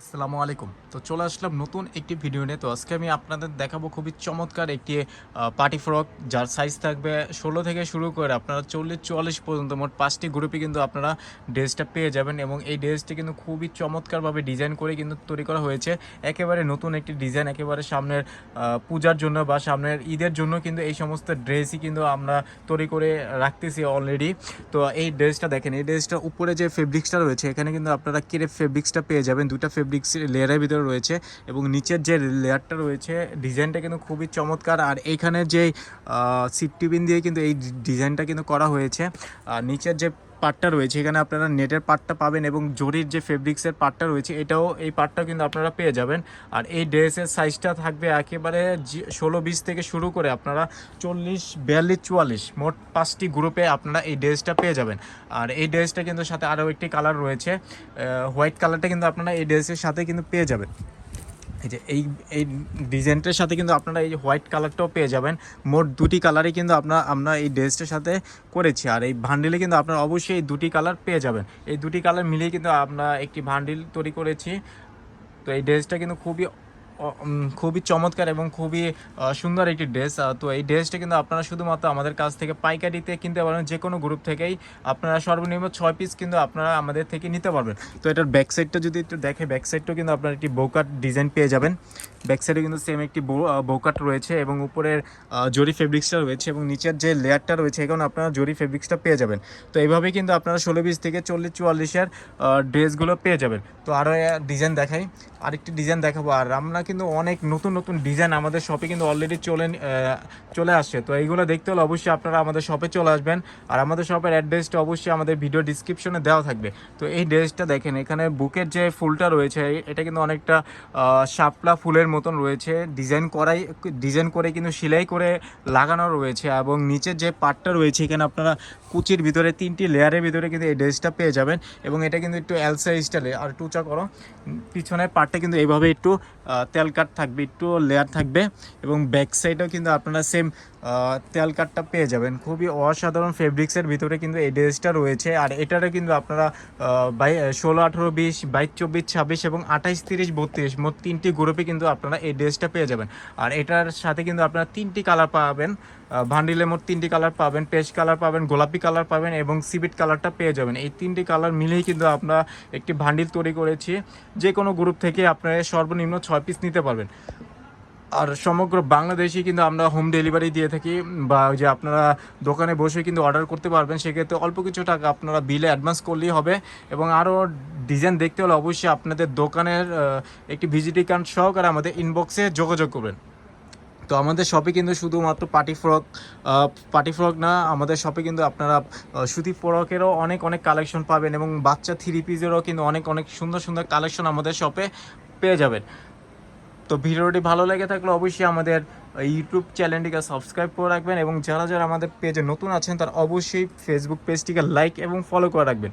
আসসালামু আলাইকুম। তো চলে আসলাম নতুন একটি ভিডিও নিয়ে। তো আজকে আমি আপনাদের দেখাবো খুবই চমৎকার একটি পার্টি ফ্রক যার সাইজ থাকবে ষোলো থেকে শুরু করে আপনারা চল্লিশ, চুয়াল্লিশ পর্যন্ত মোট পাঁচটি গ্রুপে কিন্তু আপনারা ড্রেসটা পেয়ে যাবেন এবং এই ড্রেসটি কিন্তু খুবই চমৎকারভাবে ডিজাইন করে কিন্তু তৈরি করা হয়েছে। একেবারে নতুন একটি ডিজাইন একেবারে সামনের পূজার জন্য বা সামনের ঈদের জন্য কিন্তু এই সমস্ত ড্রেসই কিন্তু আমরা তৈরি করে রাখতেছি অলরেডি তো এই ড্রেসটা দেখেন, এই ড্রেসটার উপরে যে ফেব্রিক্সটা রয়েছে, এখানে কিন্তু আপনারা কিরে ফেব্রিক্সটা পেয়ে যাবেন। দুটা ফেব্রিক্স লেয়ারের ভিতরে রয়েছে এবং নিচের যে লেয়ারটা রয়েছে ডিজাইনটা কিন্তু খুবই চমৎকার। আর এইখানে যে সিট টিবিন দিয়ে কিন্তু এই ডিজাইনটা কিন্তু করা হয়েছে। আর নিচের যে পার্টটা রয়েছে, এখানে আপনারা নেটের পার্টটা পাবেন এবং জরির যে ফেব্রিক্সের পার্টটা রয়েছে, এটাও এই পার্টটাও কিন্তু আপনারা পেয়ে যাবেন। আর এই ড্রেসের সাইজটা থাকবে একেবারে ষোলো বিশ থেকে শুরু করে আপনারা চল্লিশ, বিয়াল্লিশ, চুয়াল্লিশ, মোট পাঁচটি গ্রুপে আপনারা এই ড্রেসটা পেয়ে যাবেন। আর এই ড্রেসটা কিন্তু সাথে আরও একটি কালার রয়েছে হোয়াইট কালারটা কিন্তু আপনারা এই ড্রেসের সাথে কিন্তু পেয়ে যাবেন। এই যে এই এই ডিজাইনটার সাথে কিন্তু আপনারা এই হোয়াইট কালারটাও পেয়ে যাবেন। মোট দুটি কালারই কিন্তু আপনার আমরা এই ড্রেসটার সাথে করেছি। আর এই ভান্ডিলে কিন্তু আপনারা অবশ্যই এই দুটি কালার পেয়ে যাবেন। এই দুটি কালার মিলিয়ে কিন্তু আমরা একটি ভান্ডিল তৈরি করেছি। তো এই ড্রেসটা কিন্তু খুবই খুবই চমৎকার এবং খুবই সুন্দর একটি ড্রেস তো এই ড্রেসটা কিন্তু আপনারা শুধুমাত্র আমাদের কাছ থেকে পাইকারিতে কিনতে পারবেন, যে কোনো গ্রুপ থেকেই আপনারা সর্বনিম্ন ছয় পিস কিন্তু আপনারা আমাদের থেকে নিতে পারবেন। তো এটার ব্যাক সাইডটা যদি একটু দেখে ব্যাক সাইডটাও কিন্তু আপনারা একটি বৌকার ডিজাইন পেয়ে যাবেন। ব্যাক সাইডে কিন্তু সেম একটি বৌকাট রয়েছে এবং উপরের জরি ফেব্রিক্সটা রয়েছে এবং নিচের যে লেয়ারটা রয়েছে এখানে আপনারা জরি ফেব্রিক্সটা পেয়ে যাবেন। তো এইভাবে কিন্তু আপনারা ষোলো বিশ থেকে চল্লিশ চুয়াল্লিশের ড্রেসগুলো পেয়ে যাবেন। তো আরও ডিজাইন দেখাই। আরেকটি ডিজাইন দেখাবো। আর আমরা কিন্তু অনেক নতুন নতুন ডিজাইন আমাদের শপে কিন্তু অলরেডি চলে চলে আসছে। তো এইগুলো দেখতে হলে অবশ্যই আপনারা আমাদের শপে চলে আসবেন। আর আমাদের শপের অ্যাড্রেসটা অবশ্যই আমাদের ভিডিও ডিসক্রিপশনে দেওয়া থাকবে। তো এই ড্রেসটা দেখেন, এখানে বুকের যে ফুলটা রয়েছে এটা কিন্তু অনেকটা শাপলা ফুলের মতন রয়েছে। ডিজাইন করাই, ডিজাইন করে কিন্তু সেলাই করে লাগানো রয়েছে এবং নিচের যে পার্টটা রয়েছে, এখানে আপনারা কুচির ভিতরে তিনটি লেয়ারের ভিতরে কিন্তু এই ড্রেসটা পেয়ে যাবেন এবং এটা কিন্তু একটু এলসা স্টাইলে। আর উঁচা করো। পিছনের পার্টটা কিন্তু এইভাবে একটু তেল কাট থাকবে, একটু লেয়ার থাকবে এবং ব্যাক সাইডেও কিন্তু আপনারা সেম তেল কাটটা পেয়ে যাবেন। খুবই অসাধারণ ফেব্রিক্সের ভিতরে কিন্তু এই ড্রেসটা রয়েছে। আর এটারও কিন্তু আপনারা বাই, ষোলো, আঠেরো, বিশ, বাইশ, চব্বিশ, ছাব্বিশ এবং আঠাইশ, তিরিশ, বত্রিশ, মোট তিনটি গ্রুপে কিন্তু আপনারা এই ড্রেসটা পেয়ে যাবেন। আর এটার সাথে কিন্তু আপনারা তিনটি কালার পাবেন। ভান্ডিলে মোট তিনটি কালার পাবেন, পেস্ট কালার পাবেন, গোলাপি কালার পাবেন এবং সিবিট কালারটা পেয়ে যাবেন। এই তিনটি কালার মিলেই কিন্তু আমরা একটি ভান্ডিল তৈরি করেছি। যে কোনো গ্রুপ থেকে আপনারা সর্বনিম্ন ছয় পিস নিতে পারবেন। আর সমগ্র বাংলাদেশে কিন্তু আমরা হোম ডেলিভারি দিয়ে থাকি বা যে আপনারা দোকানে বসে কিন্তু অর্ডার করতে পারবেন। সেক্ষেত্রে অল্প কিছু টাকা আপনারা বিলে অ্যাডভান্স করলেই হবে এবং আরও ডিজাইন দেখতে হলে অবশ্যই আপনাদের দোকানের একটি ভিজিটিং কার্ড সহকারে আমাদের ইনবক্সে যোগাযোগ করবেন। তো আমাদের শপে কিন্তু শুধুমাত্র পার্টি ফ্রক পার্টি ফ্রক না, আমাদের শপে কিন্তু আপনারা সুতি ফ্রকেরও অনেক অনেক কালেকশন পাবেন এবং বাচ্চা থ্রি পিসেরও কিন্তু অনেক অনেক সুন্দর সুন্দর কালেকশন আমাদের শপে পেয়ে যাবেন। তো ভিডিওটি ভালো লেগে থাকলে অবশ্যই আমাদের ইউটিউব চ্যানেলটিকে সাবস্ক্রাইব করে রাখবেন এবং যারা যারা আমাদের পেজে নতুন আছেন তারা অবশ্যই ফেসবুক পেজটিকে লাইক এবং ফলো করে রাখবেন।